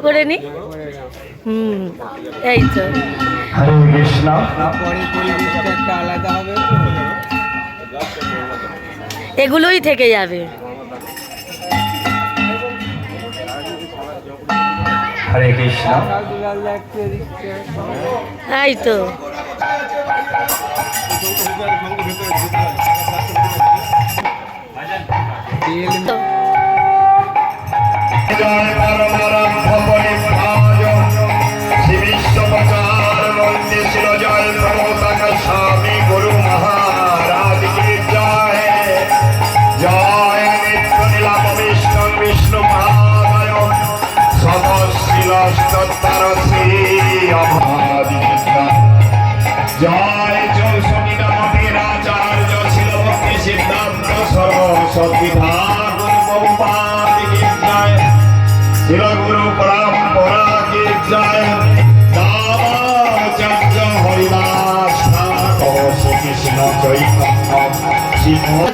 করে নি? হুম এই তো। হরে কৃষ্ণ। পরে পরিবেশটা একটা আলাদা হবে এগুলোই থেকে যাবে। হরে কৃষ্ণ। এই তো। তো। জয় প্রমোদক স্বামী গুরু মহারাজ কি জয় জয় নিত্য নীলাম বিষ্ণু বিষ্ণু মহাদয় সদশিলস্তর শ্রী জয় চৌষট্টি নামীরাচার্য ছিল ভক্তি সিদ্ধান্ত সরস্বতী ঠাকুর জয় শিল গুরু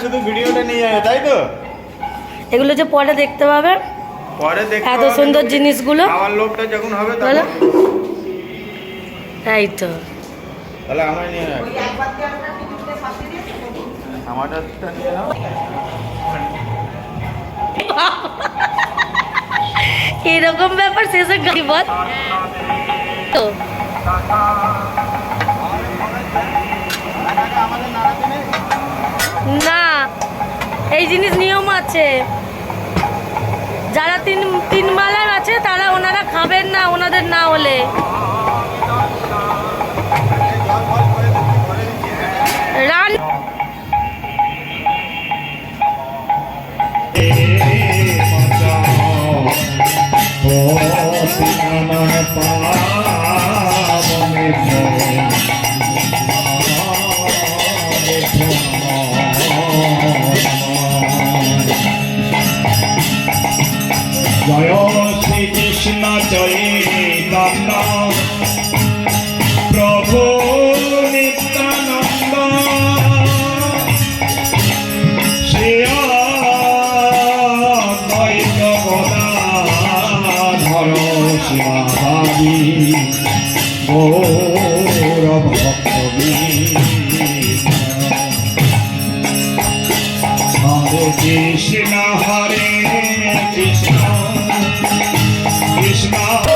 শুধু ভিডিওটা নিয়ে যাবে তাই তো? এগুলো যে পরে দেখতে পাবে পরে দেখতে এত সুন্দর জিনিসগুলো। লোকটা যখন হবে বলো। এই তো। তাহলে আমায় নিয়ে যাবে আমারটা নিয়ে নাও। এরকম ব্যাপার শেষে গরিবত তো না এই জিনিস নিয়ম আছে। যারা তিন তিন মালায় আছে, তারা ওনারা খাবেন না, ওনাদের না হলে। কৃষ্ণ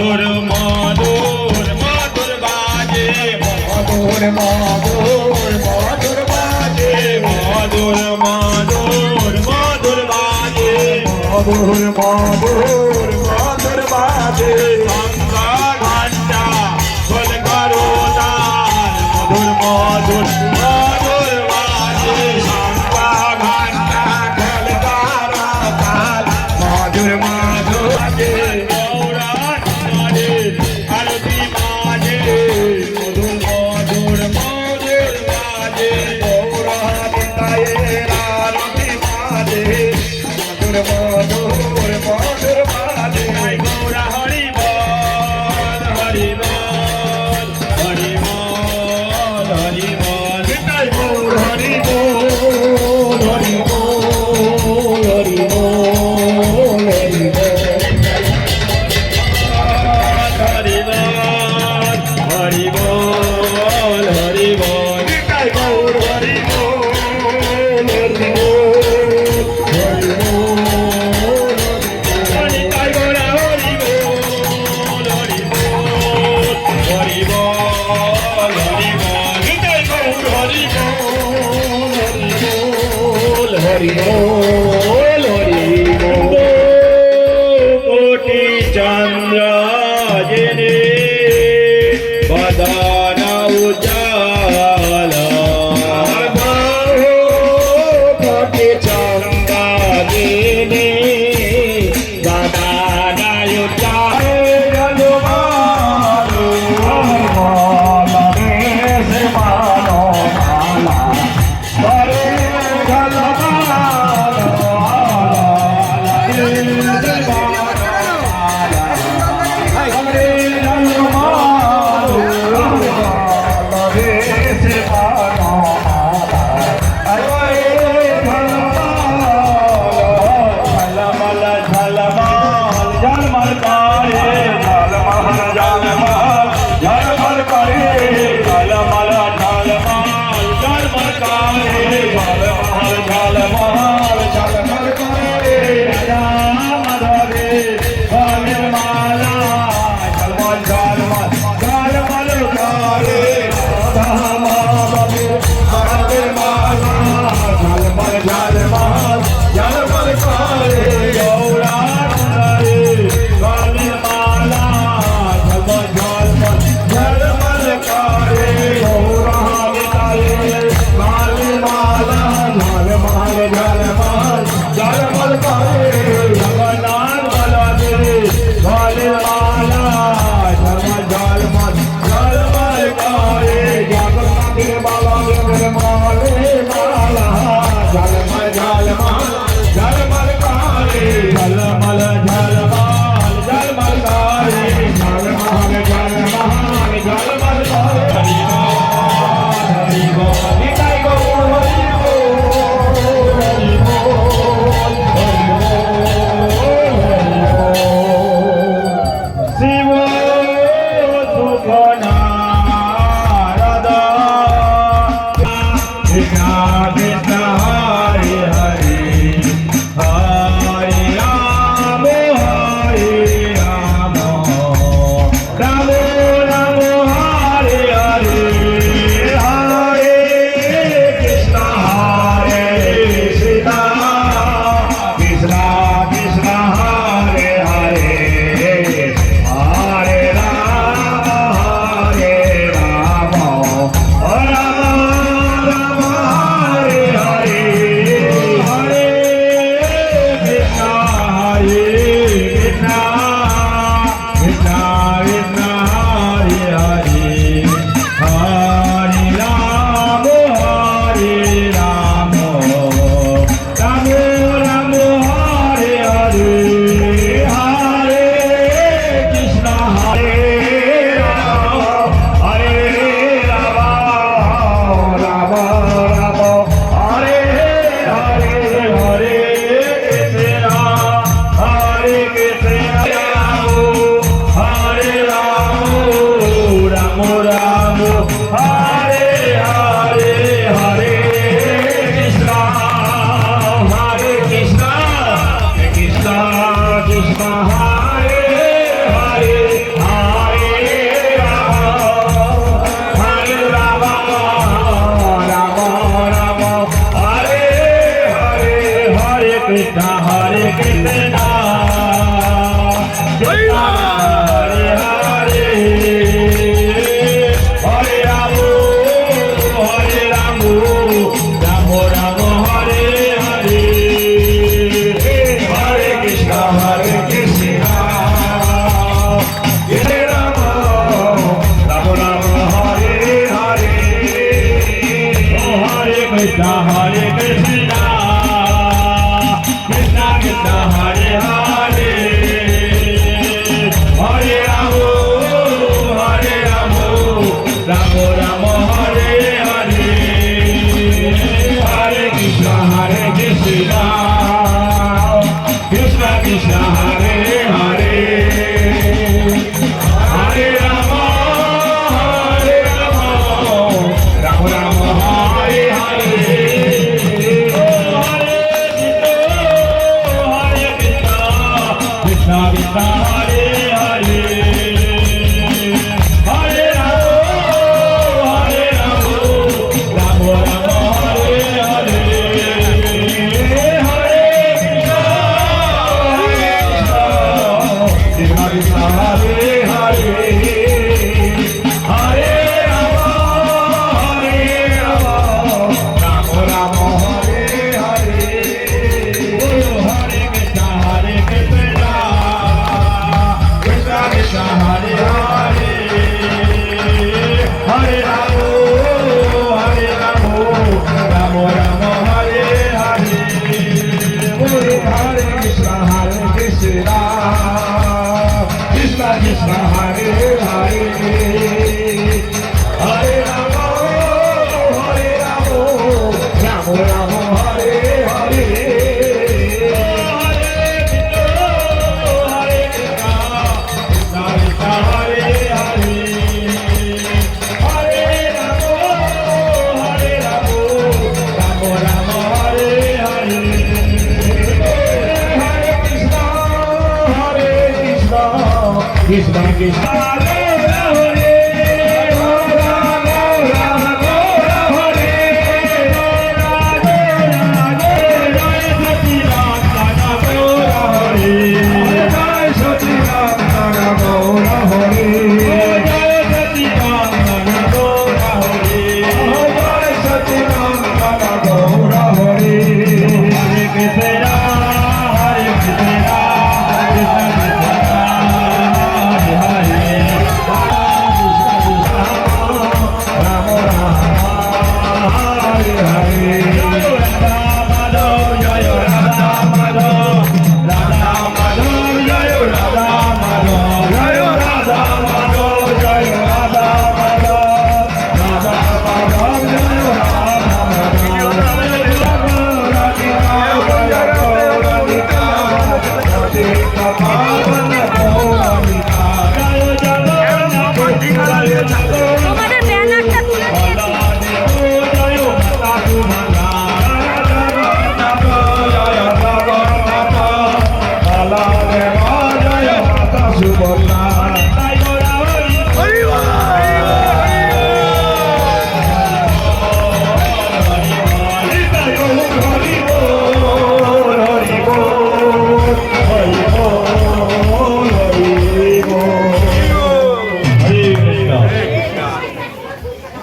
মধুর মধুর মধুর বাজে। মধুর মধুর মধুর বাজে। মধুর মধুর মধুর বাজে। মধুর মধুর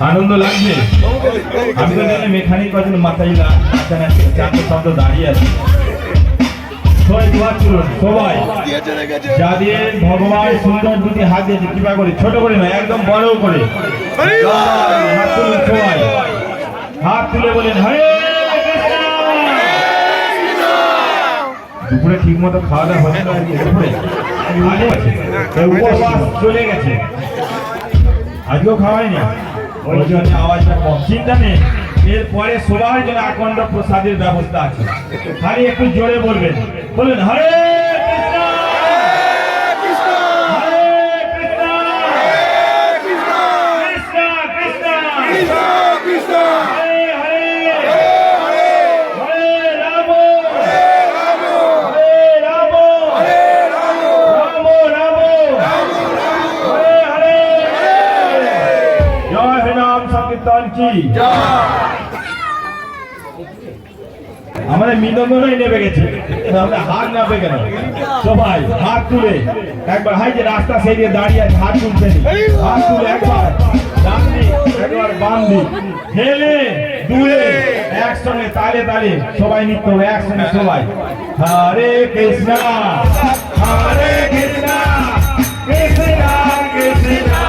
আনন্দ লাগবে? আমি তো জানি মেখানিক কজন মাথায় চারটে শব্দ দাঁড়িয়ে আছে। সবাই দোয়া করুন, সবাই। যা দিয়ে ভগবান সুন্দর দুটি হাত দিয়েছে, কৃপা করে, ছোট করে না একদম বড় করে। হাত তুলুন সবাই। হাত তুলে বলেন, হরে দুপুরে ঠিক মতো খাওয়া দাওয়া হয়ে না দুপুরে। উপবাস চলে গেছে। আজকেও খাওয়াই না ওই জন্য আওয়াজটা কম চিন্তা নেই এরপরে সবার যেন আকণ্ড প্রসাদের ব্যবস্থা আছে খালি একটু জোরে বলবেন বলুন হরে আমাদের মিনন্দনই নেমে গেছে। আমরা হাত পেয়ে কেন? সবাই হাত তুলে একবার, হাই যে রাস্তা সেই দিয়ে দাঁড়িয়ে আছে, হাত তুলছে হাত তুলে একবার একবার একসঙ্গে সবাই হবে, একসঙ্গে সবাই। হরে কৃষ্ণ হরে কৃষ্ণ কৃষ্ণ কৃষ্ণ।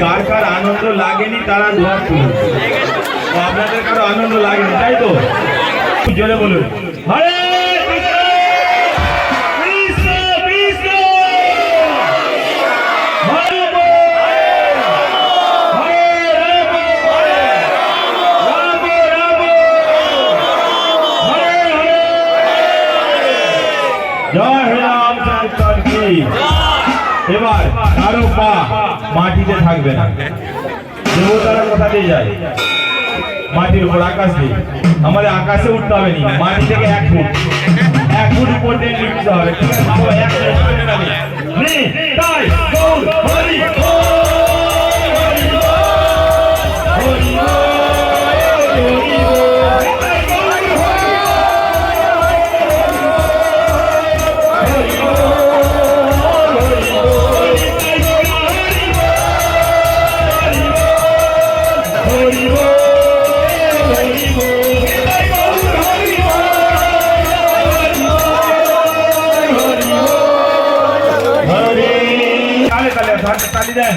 কার কার আনন্দ লাগেনি তারা দোয়া ও, আপনাদের কারও আনন্দ লাগেনি তাই তো? জোরে বলুন। থাকবে না। দেবতারা কোথা দিয়ে যায়। মাটির উপর আকাশ দিয়ে আমাদের আকাশে উঠতে হবে না। মাটি থেকে এক ফুট। এক ফুট উপর দিয়ে লিখতে হবে। তালে দেন।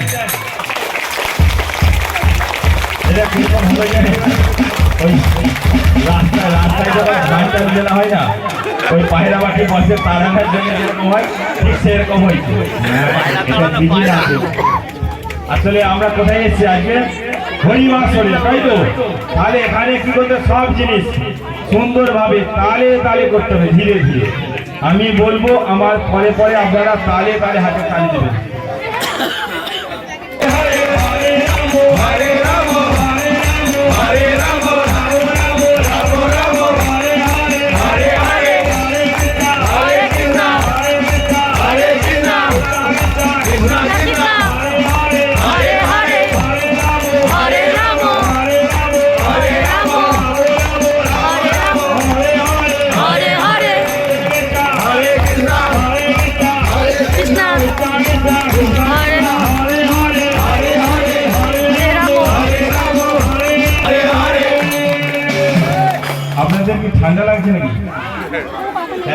আসলে আমরা কোথায় এসেছি আজকে? হরিমা শরীর তাই তো? তাহলে এখানে কি করতে সব জিনিস সুন্দরভাবে তালে তালে করতে হবে, ধীরে ধীরে। আমি বলব, আমার পরে পরে আপনারা তালে তালে হাতে তালি দেবেন।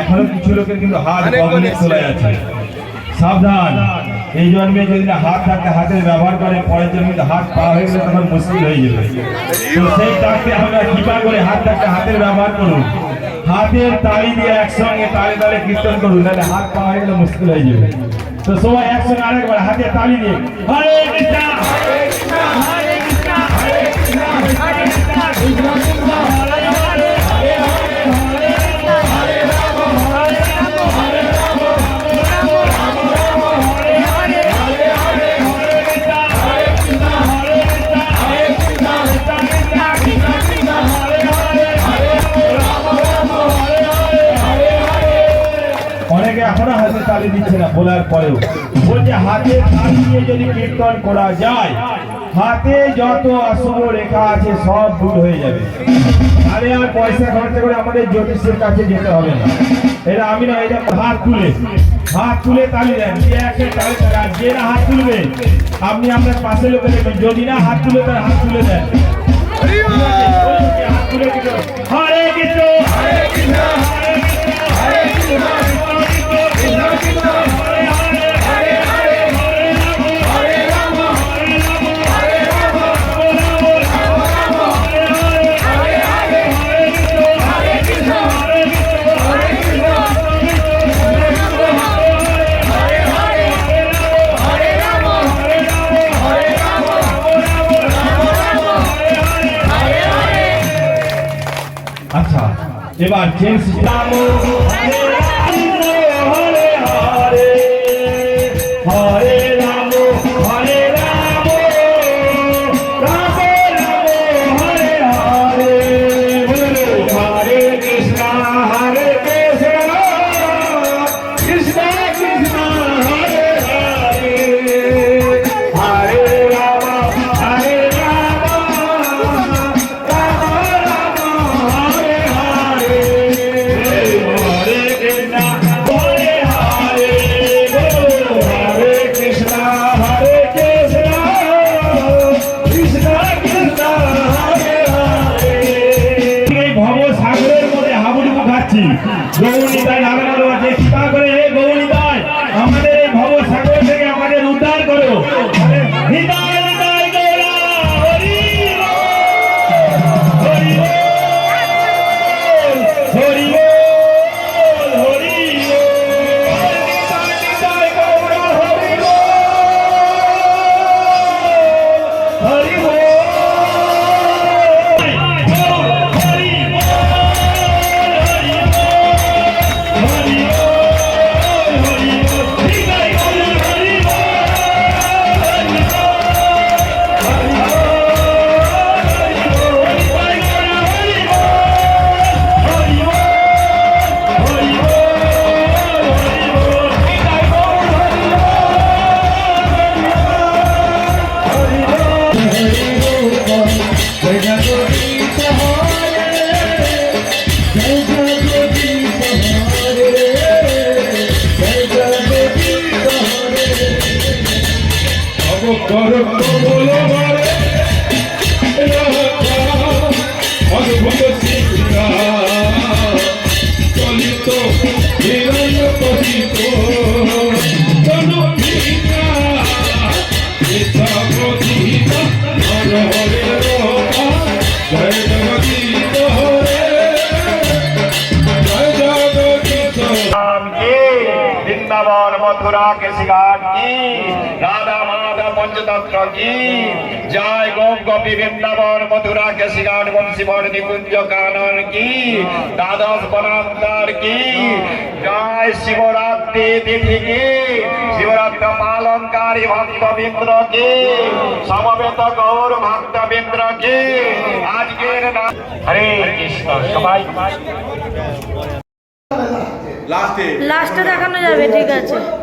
এখনও কিছু লোকের কিন্তু হাত গগনে চলে আছে সাবধান। এই জন্মে যদি না হাত থাকে হাতের ব্যবহার করে পরের জন্মে হাত পা হয়ে গেলে তখন মুশকিল হয়ে যাবে। তো সেই তাকে আমরা কৃপা করে হাত থাকতে হাতের ব্যবহার করুন। হাতের তালি দিয়ে একসঙ্গে তালে তালে কীর্তন করুন নাহলে হাত পা হয়ে গেলে মুশকিল হয়ে যাবে। তো সবাই একসঙ্গে আরেকবার হাতের তালি দিয়ে হরে কৃষ্ণ! হরে কৃষ্ণ! এখনও হাতে তালি দিচ্ছে না বলার পরেও। বলছে, হাতে তালি দিয়ে যদি কীর্তন করা যায়, হাতে যত অশুভ রেখা আছে সব দূর হয়ে যাবে। আরে আর পয়সা খরচা করে আমাদের জ্যোতিষের কাছে যেতে হবে না। এটা আমি না, এটা হাত তুলে। হাত তুলে তালি দেন। যে না হাত তুলবে, আপনি আপনার পাশে লোকে দেখবেন। যদি না হাত তুলে, তার হাত তুলে দেন। হাত তুলে। হরে কৃষ্ণ। হরে কৃষ্ণ। হরে কৃষ্ণ। হরে কৃষ্ণ। এবার চেঞ্জ রাম জয় কি কি? শিবরাত্রি তিথি কি? কি? সমবেত গৌর ভক্তবৃন্দ্র কি? আজকের হরে কৃষ্ণ সবাই। লাস্টে দেখানো যাবে ঠিক আছে।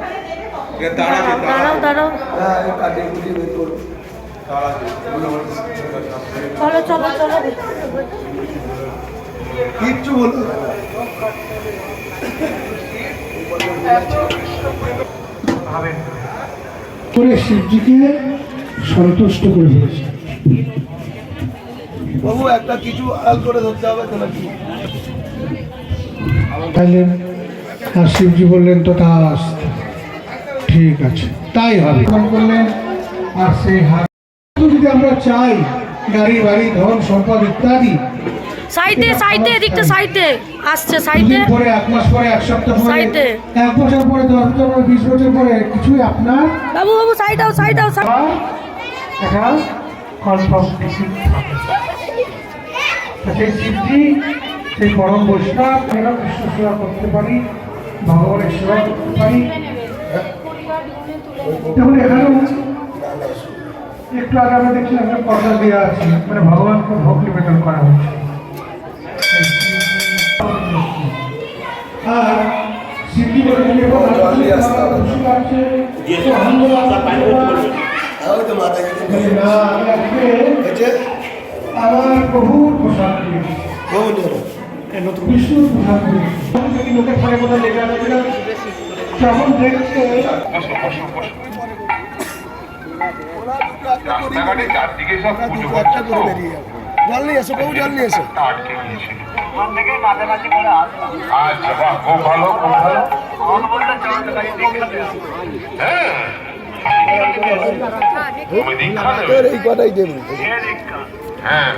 দাঁড়াও দাঁড়াও। চলো চলো চলো। কিচ্ছু করে শিবজিকে সন্তুষ্ট করে ফেলেছে। বাবু একটা কিছু আড়াল করে ধরতে হবে তো নাকি? আর শিবজি বললেন তো তা আসতে ঠিক আছে। তাই হবে। করলেন আর সেই হাত যদি আমরা চাই গাড়ি বাড়ি ধন সম্পদ ইত্যাদি সাইডে সাইডে এদিকটা সাইডে আসছে সাইডে পরে এক মাস পরে এক সপ্তাহ পরে সাইডে। এক বছর পরে দশ বছর পরে বিশ বছর পরে কিছুই আপনার বাবু বাবু সাইড আও সাইড আও একটা কনফার্ম সেই সিদ্ধি সেই পরম বৈষ্ণব কৃষ্ণ সেবা করতে পারি ভগবানের সেবা করতে পারি। দেখুন এখানেও একটু আগে আমরা দেখছি একটা পর্দা দেওয়া আছে মানে ভগবানকে ভোগ নিবেদন করা হচ্ছে। আর আমি আমার প্রসাদ বিষ্ণুর প্রসাদ লোকের কোথাও লেগে কিনা, দেখছে রাস্তাঘাটে চারদিকে সব পুজো একটা করে জল নিয়ে এসো প্রভু জল নিয়ে এসো। আটকে গিয়েছিল আচ্ছা বাহ খুব ভালো খুব ভালো। হ্যাঁ। তোর এই কটাই দেবো। হ্যাঁ।